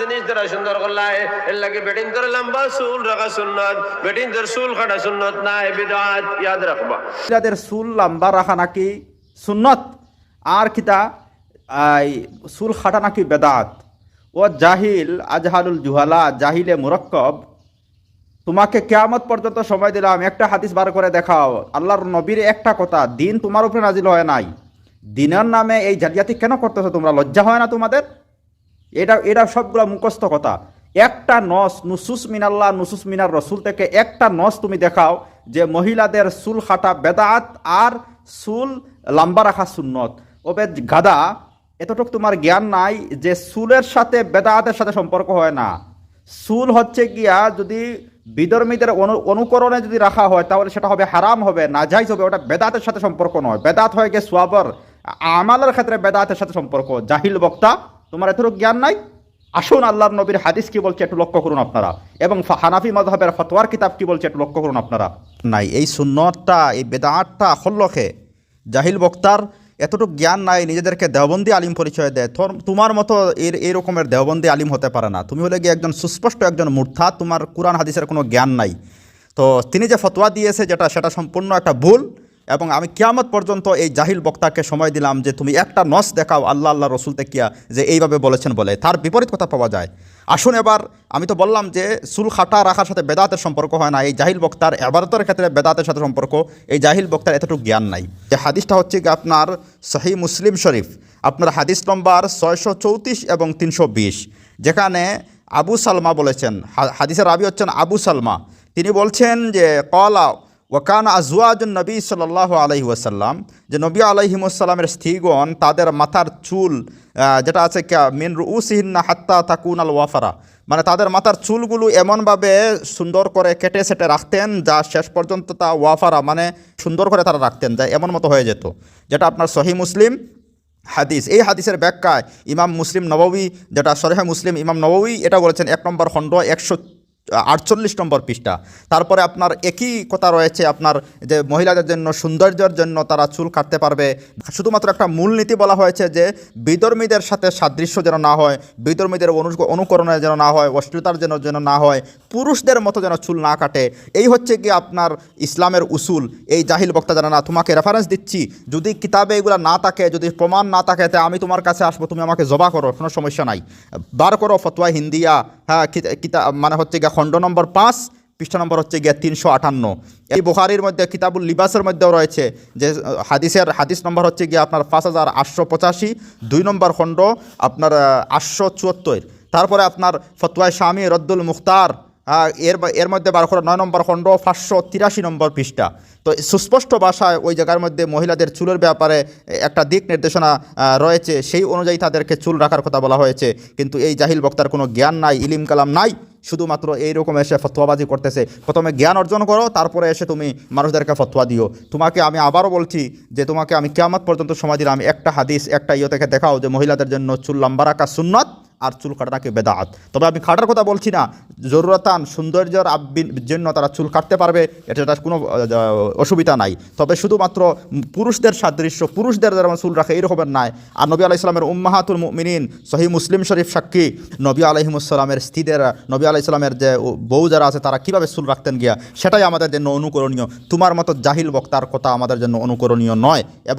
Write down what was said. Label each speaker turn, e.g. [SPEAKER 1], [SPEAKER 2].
[SPEAKER 1] জিনিস লাগে লম্বা চুল নাই
[SPEAKER 2] মহিলাদের চুল লম্বা রাখা নাকি সুন্নত? আর কিতা? চুল খাটা নাকি বেদাত? ও জাহিল আজহালুল জুহালা, জাহিলে মুরক্কব। তোমাকে কেয়ামত পর্যন্ত সময় দিলাম, একটা হাদিস বার করে দেখাও। আল্লাহর নবীর একটা কথা, দিন তোমার উপরে নাজিল হয় নাই। দিনের নামে এই জালিয়াতি কেন করতেছো তোমরা? লজ্জা হয় না তোমাদের? এটা এটা সবগুলো মুখস্থ কথা। একটা নস নুসুস মিনাল্লাহ, নুসুস মিনার রসুল থেকে একটা নস তুমি দেখাও যে মহিলাদের চুল খাটা বেদাত আর চুল লম্বা রাখা সুন্নত। ওবে গাদা, এতটুকু তোমার জ্ঞান নাই যে সুলের সাথে বেদাতের সাথে সম্পর্ক হয় না। চুল হচ্ছে গিয়া যদি বিধর্মীদের অনু, অনুকরণে যদি রাখা হয় তাহলে সেটা হবে হারাম হবে, নাজাইজ হবে, ওটা বেদাতের সাথে সম্পর্ক নয়। বেদাত হয়ে গিয়ে সোয়াবর আমালের ক্ষেত্রে বেদাতের সাথে সম্পর্ক। জাহিল বক্তা, তোমার এত জ্ঞান নাই? আসুন আল্লাহর নবীর হাদিস কি বলছে একটু লক্ষ্য করুন আপনারা। এবং হানাফি মজহাবের ফতোয়ার কিতাব কি বলছে একটু লক্ষ্য করুন আপনারা। নাই, এই সুন্নতটা, এই বেদাতটা হল্লখে জাহিল বক্তার এতটুকু জ্ঞান নাই, নিজেদেরকে দেওবন্দি আলিম পরিচয় দেয়। তোমার মতো এর, এই রকমের দেওবন্দি আলিম হতে পারে না। তুমি হলে গিয়ে একজন সুস্পষ্ট একজন মূর্ধা তোমার কোরআন হাদিসের কোনো জ্ঞান নাই। তো তিনি যে ফতোয়া দিয়েছে, যেটা, সেটা সম্পূর্ণ একটা ভুল। এবং আমি কিয়ামত পর্যন্ত এই জাহিল বক্তাকে সময় দিলাম যে তুমি একটা নস দেখাও আল্লাহ আল্লাহ রসুল তেকিয়া যে এইভাবে বলেছেন বলে। তার বিপরীত কথা পাওয়া যায়। আসুন এবার, আমি তো বললাম যে চুল খাটা রাখার সাথে বেদাতের সম্পর্ক হয় না। এই জাহিল বক্তার এবারতের ক্ষেত্রে বেদাতের সাথে সম্পর্ক, এই জাহিল বক্তার এতটুকু জ্ঞান নাই। যে হাদিসটা হচ্ছে কি আপনার সহি মুসলিম শরীফ, আপনার হাদিস নম্বর ছয়শো চৌত্রিশ এবং তিনশো বিশ, যেখানে আবু সালমা বলেছেন হাদিসের রাবি হচ্ছেন আবু সালমা। তিনি বলছেন যে, কলা ওয়াকান আজওয়াজুন নবী সাল্লাহ আলহি ওয়াসাল্লাম, যে নবী আলহিমসাল্লামের স্ত্রীগণ তাদের মাথার চুল যেটা আছে মিন রুসিহিন্না হাত্তা তাকুন আল ওয়াফারা মানে তাদের মাথার চুলগুলো এমনভাবে সুন্দর করে কেটে সেটে রাখতেন, যা শেষ পর্যন্ত তা ওয়াফারা মানে সুন্দর করে তারা রাখতেন, যা এমন মতো হয়ে যেত। যেটা আপনার সহি মুসলিম হাদিস। এই হাদিসের ব্যাখ্যায় ইমাম মুসলিম নববী, যেটা সরেহে মুসলিম ইমাম নববী, এটা বলেছেন এক নম্বর খণ্ড একশো আটচল্লিশ নম্বর পৃষ্ঠা। তারপরে আপনার একই কথা রয়েছে, আপনার যে মহিলাদের জন্য, সৌন্দর্যের জন্য তারা চুল কাটতে পারবে। শুধুমাত্র একটা মূলনীতি বলা হয়েছে যে, বিধর্মীদের সাথে সাদৃশ্য যেন না হয়, বিধর্মীদের অনু- অনুকরণে যেন না হয়, অশ্লীলতার যেন যেন না হয়, পুরুষদের মতো যেন চুল না কাটে। এই হচ্ছে কি আপনার ইসলামের উসুল। এই জাহিল বক্তা জানা না, তোমাকে রেফারেন্স দিচ্ছি। যদি কিতাবে এগুলো না থাকে, যদি প্রমাণ না থাকে, তা আমি তোমার কাছে আসব, তুমি আমাকে জবা করো, কোনো সমস্যা নাই। বার করো ফতোয়া হিন্দিয়া হ্যাঁ মানে হচ্ছে গিয়া খণ্ড নম্বর পাঁচ, পৃষ্ঠা নম্বর হচ্ছে গিয়া তিনশো আটান্ন। এই বুখারির মধ্যে, কিতাবুল লিবাসের মধ্যেও রয়েছে যে হাদিসের হাদিস নম্বর হচ্ছে গিয়া আপনার পাঁচ হাজার আটশো পঁচাশি, দুই নম্বর খণ্ড আপনার আটশো চুয়াত্তর। তারপরে আপনার ফতোয়ায় স্বামী রদ্দুল মুখতার এর এর মধ্যে বার করে নয় নম্বর খণ্ড, পাঁচশো তিরাশি নম্বর পৃষ্ঠা। তো সুস্পষ্ট ভাষায় ওই জায়গার মধ্যে মহিলাদের চুলের ব্যাপারে একটা দিক নির্দেশনা রয়েছে। সেই অনুযায়ী তাদেরকে চুল রাখার কথা বলা হয়েছে। কিন্তু এই জাহিল বক্তার কোনো জ্ঞান নাই, ইলিম কালাম নাই। শুধুমাত্র এইরকম এসে ফতোয়াবাজি করতেছে। প্রথমে জ্ঞান অর্জন করো, তারপরে এসে তুমি মানুষদেরকে ফতোয়া দিও। তোমাকে আমি আবারও বলছি যে তোমাকে আমি কেয়ামত পর্যন্ত সময় দিলাম। একটা হাদিস, একটা ইয়ে থেকে দেখাও যে মহিলাদের জন্য চুল লম্বা রাখা সুন্নত। আর চুল কাটাকে বেদাত। তবে আমি কাটার কথা বলছি না। জরুরতান, সৌন্দর্যের জন্য তারা চুল কাটতে পারবে, এটা তার কোনো অসুবিধা নাই। তবে শুধুমাত্র পুরুষদের সাদৃশ্য, পুরুষদের যেমন চুল রাখে এইরকমের নাই। আর নবী আলাহ ইসলামের উম্মাহাতুল মিনিন সহি মুসলিম শরীফ সাক্ষী, নবী আলহিমুসাল্লামের স্ত্রীদের, নবী আলাহ ইসলামের যে বউ যারা আছে, তারা কীভাবে চুল রাখতেন গিয়া? সেটাই আমাদের জন্য অনুকরণীয়। তোমার মতো জাহিল বক্তার কথা আমাদের জন্য অনুকরণীয় নয়। এবং